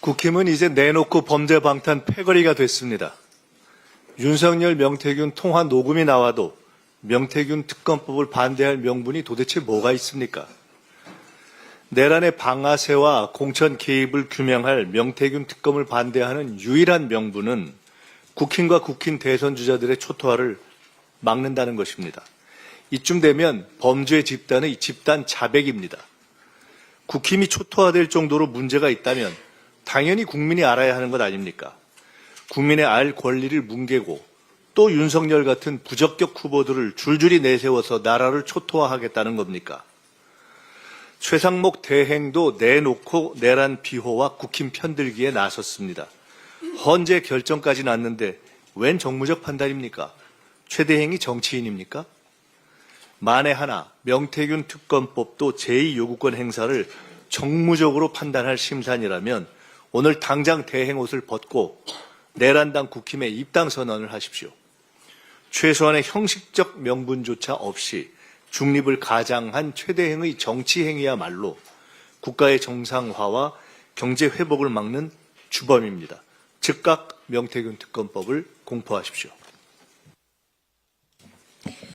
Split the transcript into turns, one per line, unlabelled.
국힘은 이제 내놓고 범죄 방탄 패거리가 됐습니다. 윤석열, 명태균 통화 녹음이 나와도 명태균 특검법을 반대할 명분이 도대체 뭐가 있습니까? 내란의 방아쇠와 공천 개입을 규명할 명태균 특검을 반대하는 유일한 명분은 국힘과 국힘 대선 주자들의 초토화를 막는다는 것입니다. 이쯤 되면 범죄 집단의 집단 자백입니다. 국힘이 초토화될 정도로 문제가 있다면 당연히 국민이 알아야 하는 것 아닙니까? 국민의 알 권리를 뭉개고 또 윤석열 같은 부적격 후보들을 줄줄이 내세워서 나라를 초토화하겠다는 겁니까? 최상목 대행도 내놓고 내란 비호와 국힘 편들기에 나섰습니다. 헌재 결정까지 났는데 웬 정무적 판단입니까? 최 대행이 정치인입니까? 만에 하나 명태균 특검법도 제2요구권 행사를 정무적으로 판단할 심산이라면 오늘 당장 대행 옷을 벗고 내란당 국힘에 입당 선언을 하십시오. 최소한의 형식적 명분조차 없이 중립을 가장한 최대행의 정치 행위야말로 국가의 정상화와 경제 회복을 막는 주범입니다. 즉각 명태균 특검법을 공포하십시오.